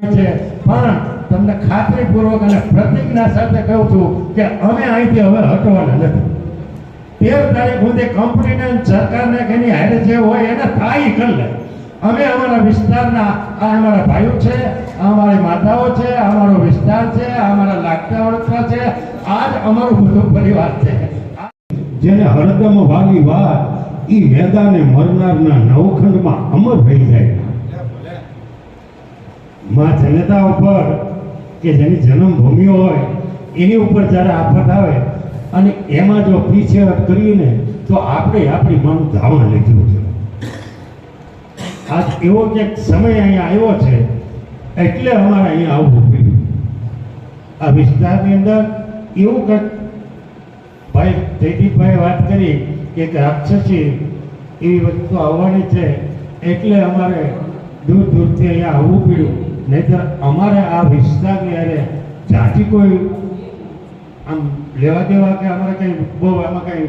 છે. પણ તમને ખાતરીપૂર્વક અને પ્રતિજ્ઞા સાથે કહું છું કે અમે અહીંથી હવે હટવાના નથી. તેર તારીખ સુધી કંપનીને સરકારને એની હારે જે હોય એને થાય કરી લે. અમે અમારા વિસ્તારના, આ અમારા ભાઈઓ છે અમારી માતાઓ છે અમારો વિસ્તાર છે અમારા લાગતા ઓળખતા છે આ જ અમારું બધું પરિવાર છે. જેને હળદમ વાલી વાત, ઈ મેદાને મરનારના નવખંડમાં અમર થઈ જાય. માં જનતા ઉપર કે જેની જન્મભૂમિ હોય, એની ઉપર જ્યારે આફત આવે અને એમાં જો પીછેહટ કરીને તો આપણે આપણી માનું ધાવણ લીધું છે આજ એવો કંઈક સમય અહીંયા આવ્યો છે, એટલે અમારે અહીંયા આવવું પડ્યું આ વિસ્તારની અંદર એવું કંઈક ભાઈ જયદીપભાઈ વાત કરી કે રાક્ષસી એવી વસ્તુ આવવાની છે, એટલે અમારે દૂર દૂરથી અહીંયા આવવું પડ્યું નહીંતર અમારે આ વિસ્તાર અરે જાતિ કોઈ આમ લેવા દેવા કે અમારે કંઈ બહુ આમાં કંઈ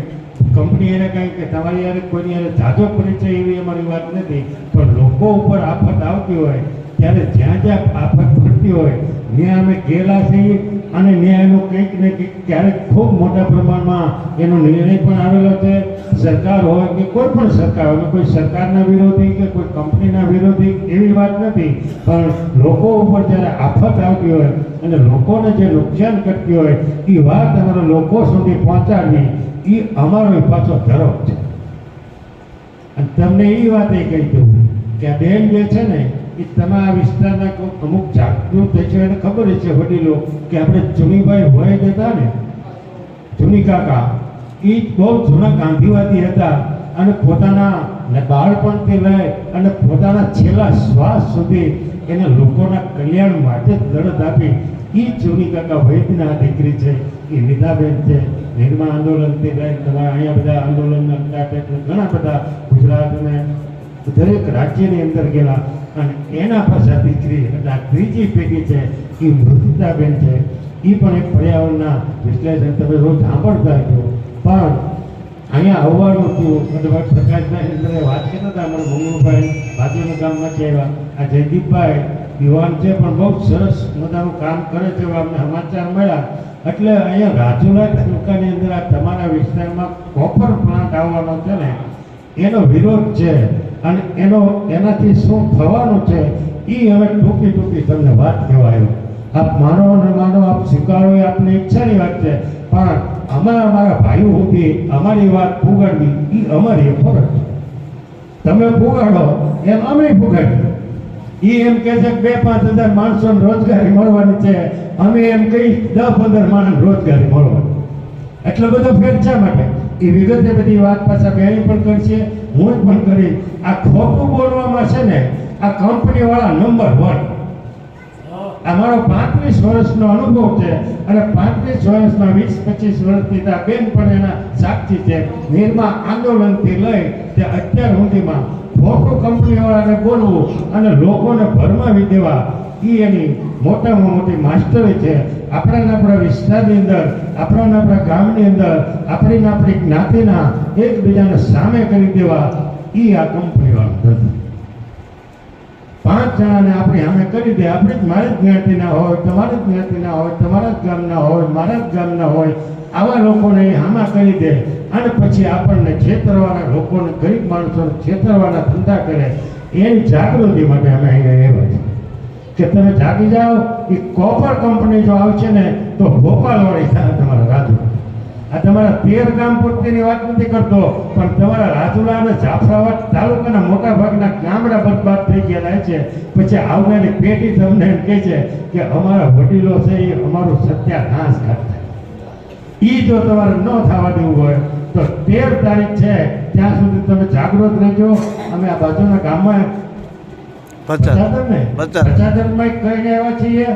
કંપની એને કંઈ કે તમારી યારે કોઈની યારે જાજો પરિચય એવી અમારી વાત નથી. પણ લોકો ઉપર આફત આવતી હોય, ત્યારે જ્યાં જ્યાં આફત પડતી હોય ત્યાં અમે ગયેલા છીએ અને ત્યાં એનું કંઈક ને કંઈક ક્યારેક ખૂબ મોટા પ્રમાણમાં એનો નિર્ણય પણ આવેલો છે સરકાર હોય કે કોઈ પણ સરકાર હોય, કોઈ સરકારના વિરોધી કે કોઈ કંપનીના વિરોધી, એવી વાત નથી. પણ લોકો ઉપર જ્યારે આફત આવતી હોય અને લોકોને જે નુકસાન કરતી હોય એ વાત અમારા લોકો સુધી પહોંચાડવી એ અમારો પાછો ધરો છે. અને તમને એ વાત એ કહી દઉં કે આ બેન જે છે ને એ તમારા વિસ્તારના અમુક જાગૃત છે એને ખબર છે વડીલો કે આપણે ચુનીભાઈ હોય દેતા ને, ચુની કાકા એ બહુ જૂના ગાંધીવાદી હતા અને પોતાના બાળપણથી લઈ અને પોતાના છેલ્લા શ્વાસ સુધી એને લોકોના કલ્યાણ માટે લડત આપી. એ જૂની કાકા વૈદ્યના દીકરી છે એ નિધાબેન છે, નિર્મા આંદોલનથી લઈ અહીંયા બધા આંદોલનના ઘણા બધા ગુજરાતને દરેક રાજ્યની અંદર ગયેલા. અને એના પાછા દીકરી એટલે ત્રીજી પેઢી છે એ મૃદિતાબેન છે. એ પણ એક પર્યાવરણના વિશ્લેષણ તમે રોજ સાંભળતા છો પણ અહીંયા આવવાનું હતું મતલબ પ્રકાશભાઈ અંદર વાત કરતા હતા અમારા મંગળભાઈ કામ ગામમાંથી આવ્યા આ જયદીપભાઈ યુવાન છે, પણ બહુ સરસ મજાનું કામ કરે છે એવા અમને સમાચાર મળ્યા. એટલે અહીંયા રાજુલા તાલુકાની અંદર આ તમારા વિસ્તારમાં કોપર પ્લાન્ટ આવવાનો છે ને, એનો વિરોધ છે. અને એનો, એનાથી શું થવાનું છે એ હવે ટૂંકી ટૂંકી તમને વાત કહેવાયો. આપ માનો અને માનો, આપ સ્વીકારો એ આપની ઈચ્છાની વાત છે. પણ અમે અમારા ભાઈઓ સુધી અમારી વાત ફુગાડવી એ અમારી ફરજ છે. તમે ફુગાડો એમ અમે ફુગાડીએ. એ એમ કહે છે બે પાંચ હજાર માણસોને રોજગારી મળવાની છે. અમે એમ કહી દસ પંદર માણસ રોજગારી મળવાની. એટલો બધો ફેર શા માટે? એ વિગતે બધી વાત પાછા બેની પણ કરશે હું જ પણ કરી. આ ખોટું બોલવામાં છે ને, આ કંપનીવાળા નંબર વન. અમારો પાંત્રીસ વર્ષનો અનુભવ છે અને પાંત્રીસ વર્ષમાં વીસ, પચીસ વર્ષથી ત્યાં બેન પણ એના સાક્ષી છે. નિર્મા આંદોલનથી લઈ તે અત્યાર સુધીમાં ખોટું કંપનીવાળાને બોલવું અને લોકોને ભરમાવી દેવા એ એની મોટામાં મોટી માસ્ટરી છે. આપણાના આપણા વિસ્તારની અંદર, આપણાના આપણા ગામની અંદર આપણીના આપણી જ્ઞાતિના એકબીજાને સામે કરી દેવા એ આ કંપનીવાળું પાંચ જણાને આપણે સામે કરી દે. આપણે મારી જ જ્ઞાતિના હોય, તમારી જ જ્ઞાતિના હોય, તમારા જ ગામના હોય, મારા જ ગામના હોય, આવા લોકોને હામા કરી દે. અને પછી આપણને છેતરવાના લોકોને, ગરીબ માણસોને છેતરવાના ધંધા કરે. એની જાગૃતિ માટે અમે અહીંયા એવા છીએ. કે તમે જાગી જાઓ, એ કોપર કંપની જો આવશે ને, તો ભોપાલવાળી થાય તમારા આ તમારા તેર ગામ પૂરતીની વાત નથી કરતો પણ તમારા રાજુલા અને જાફરાબાદ તાલુકાના મોટા ભાગના ગામડા બરબાદ થઈ ગયેલા છે. પછી આવનારી પેઢી તમને એમ કહે છે કે અમારા વડીલો છે એ અમારું સત્યાનાશ કરતા. એ જો તમારે ન થવા દેવું હોય તો તેર તારીખ છે ત્યાં સુધી તમે જાગૃત રહેજો. અમે આ બાજુના ગામમાં પચાસ ને પચાસ. કહીને આવ્યા છીએ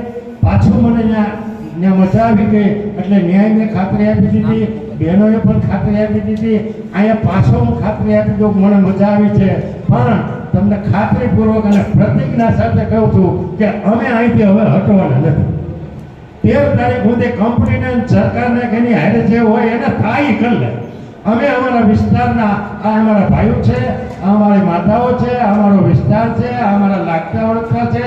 પાછું મને ત્યાં ત્યાં મજા આવી ગઈ એટલે ન્યાયને ખાતરી આપી દીધી. બહેનોએ પણ ખાતરી આપી દીધી. અહીંયા પાછો હું ખાતરી આપી દઉં મને મજા આવી છે. પણ તમને ખાતરીપૂર્વક અને પ્રતિજ્ઞા સાથે કહું છું કે અમે અહીંથી હવે હટવાના નથી. તેર તારીખ સુધી કંપનીને સરકારને એની હારે જે હોય એને થાય કરી લે. અમે અમારા વિસ્તારના આ અમારા ભાઈઓ છે આ અમારી માતાઓ છે અમારો વિસ્તાર છે અમારા લાગતા ઓળખતા છે.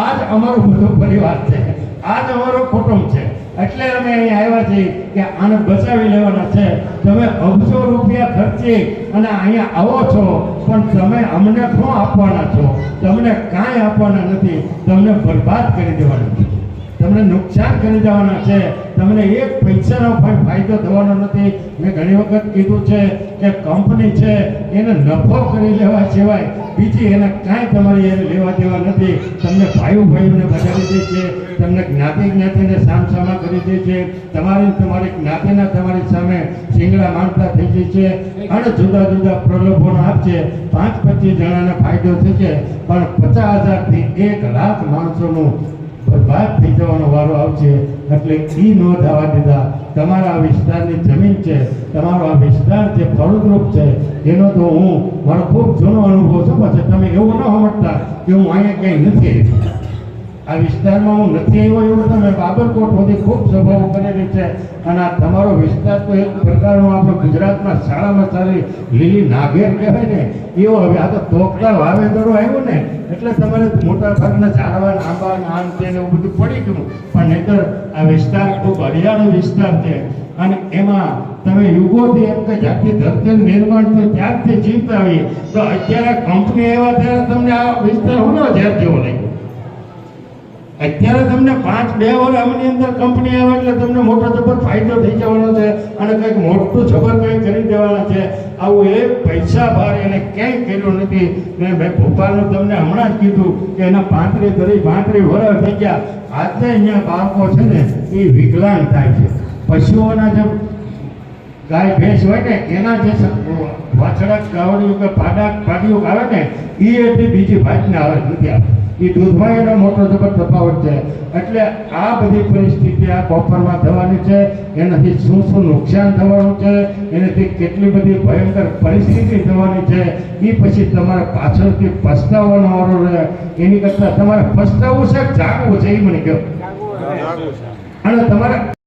આ જ અમારું બધું પરિવાર છે. આ તમારો કુટુંબ છે. એટલે અમે અહીં આવ્યા છીએ કે આને બચાવી લેવાના છે. તમે અબજો રૂપિયા ખર્ચી અને અહીંયા આવો છો, પણ તમે અમને શું આપવાના છો? તમને કાંઈ આપવાના નથી. તમને બરબાદ કરી દેવાના છે. તમને નુકસાન કરી દેવાના છે. તમને એક પૈસાનો ફાયદો થવાનો નથી. મેં ઘણી વખત કીધું છે કે કંપની છે, એને નફો કરી લેવા સિવાય બીજી એને કાંઈ તમારી એને લેવા દેવા નથી. તમને ભાઈઓ ભાઈઓને બજાવી દે છે, તમને જ્ઞાતિ જ્ઞાતિને સામસામા કરી દે છે. તમારી તમારી જ્ઞાતિના તમારી સામે શિંગડા માનતા થઈ જાય છે. અને જુદા જુદા પ્રલોભનો આપશે પાંચ પચીસ જણાને ફાયદો થશે, પણ પચાસ હજારથી એક લાખ માણસોનું બરબાદ થઈ જવાનો વારો આવશે. એટલે એ ન થવા દીધા. તમારા આ વિસ્તારની જમીન છે, તમારો આ વિસ્તાર જે ફળદ્રુપ છે, એનો તો હું, મારો ખૂબ જૂનો અનુભવ છે. પછી તમે એવું ન સમજતા કે હું અહીંયા કંઈ નથી. આ વિસ્તારમાં હું નથી આવ્યો એવું તમે બાબરકોટ સુધી ખૂબ સભાઓ કરેલી છે અને આ તમારો વિસ્તાર તો એક પ્રકારનો આપણે ગુજરાતમાં શાળામાં ચાલી લીલી નાગેર કહેવાય ને, એવો હવે આ તો તોકતા વાવેતરો આવ્યું ને, એટલે તમારે મોટા ભાગના ઝાડવા આંબા આમ તેને એવું બધું પડી ગયું. પણ નહીતર આ વિસ્તાર ખૂબ હરિયાળો વિસ્તાર છે. અને એમાં તમે યુગોથી એમ કે જાતિ ધરતી નિર્માણ તો ત્યારથી જીવતા આવીએ તો અત્યારે કંપની એવા ત્યારે તમને આ વિસ્તાર હું ઝેર જેવો લાગ્યો. અત્યારે તમને પાંચ, બે આમની અંદર કંપની આવે એટલે તમને મોટો જબર ફાયદો થઈ જવાનો છે અને કંઈક મોટું જબર કંઈક કરી દેવાના છે. આવું એ પૈસા ભાર એને ક્યાંય કર્યું નથી. ને મેં ભોપાલનું તમને હમણાં જ કીધું કે એના પાંત્રીસ ધરી પાંત્રીસ વર્ષ થઈ ગયા. આજે અહીંયા બાળકો છે ને, એ વિકલાંગ થાય છે. પશુઓના જે ગાય, ભેંસ હોય ને, એના જે વાછડા ગાવડિયું કે પાડા પાડીઓ આવે ને એ એટલી બીજી ભાતને આવે નથી આવતી એ દૂધમાં એનો મોટો જબર તફાવત છે. એટલે આ બધી પરિસ્થિતિ આ બપોરમાં થવાની છે. એનાથી શું શું નુકસાન થવાનું છે? એનાથી કેટલી બધી ભયંકર પરિસ્થિતિ થવાની છે? એ પછી તમારે પાછળથી પસ્તાવવાનો વારો રહે એની કરતાં તમારે પસ્તાવવું છે જાગવું છે? એ મને કહો. અને તમારે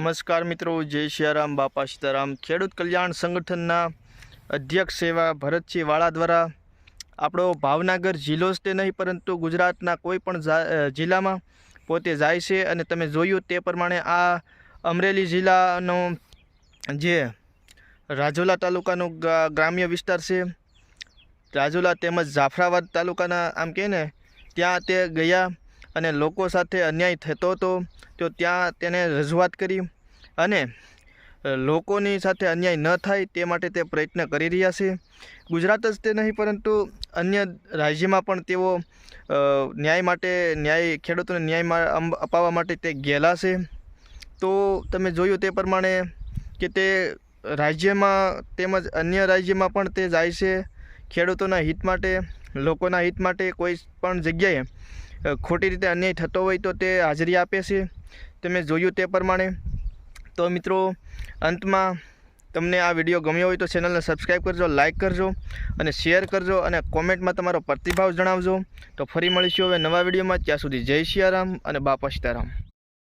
નમસ્કાર મિત્રો, જય સિયારામ બાપા સીતારામ. ખેડૂત કલ્યાણ સંગઠનના અધ્યક્ષ એવા ભરતસિંહ વાળા દ્વારા આપણો ભાવનગર જિલ્લો જ તે નહીં, પરંતુ ગુજરાતના કોઈ પણ જિલ્લામાં પોતે જાય છે અને તમે જોયું તે પ્રમાણે આ અમરેલી જિલ્લાનો જે રાજુલા તાલુકાનો ગ્રામ્ય વિસ્તાર છે, રાજુલા તેમજ જાફરાબાદ તાલુકાના આમ કહે ને, ત્યાં તે ગયા અને લોકો સાથે અન્યાય થતો હતો, તો ત્યાં તેને રજૂઆત કરી અને લોકોની સાથે અન્યાય ન થાય તે માટે તે પ્રયત્ન કરી રહ્યા છે. ગુજરાત જ તે નહીં, પરંતુ અન્ય રાજ્યમાં પણ તેઓ ન્યાય માટે, ન્યાય, ખેડૂતોને ન્યાય અપાવવા માટે તે ગયેલા છે. તો તમે જોયું તે પ્રમાણે કે તે રાજ્યમાં તેમજ અન્ય રાજ્યમાં પણ તે જાય છે. ખેડૂતોના હિત માટે, લોકોના હિત માટે કોઈ પણ જગ્યાએ ખોટી રીતે અન્યાય થતો હોય તો તે હાજરી આપે છે. તમે જોયું તે પ્રમાણે. તો મિત્રો, અંતમાં તમને આ વીડિયો ગમ્યો હોય તો ચેનલને સબસ્ક્રાઈબ કરજો, લાઇક કરજો અને શેર કરજો અને કોમેન્ટમાં તમારો પ્રતિભાવ જણાવજો. તો ફરી મળીશું હવે નવા વિડીયોમાં. ત્યાં સુધી જય સિયારામ અને બાપા સીતારામ.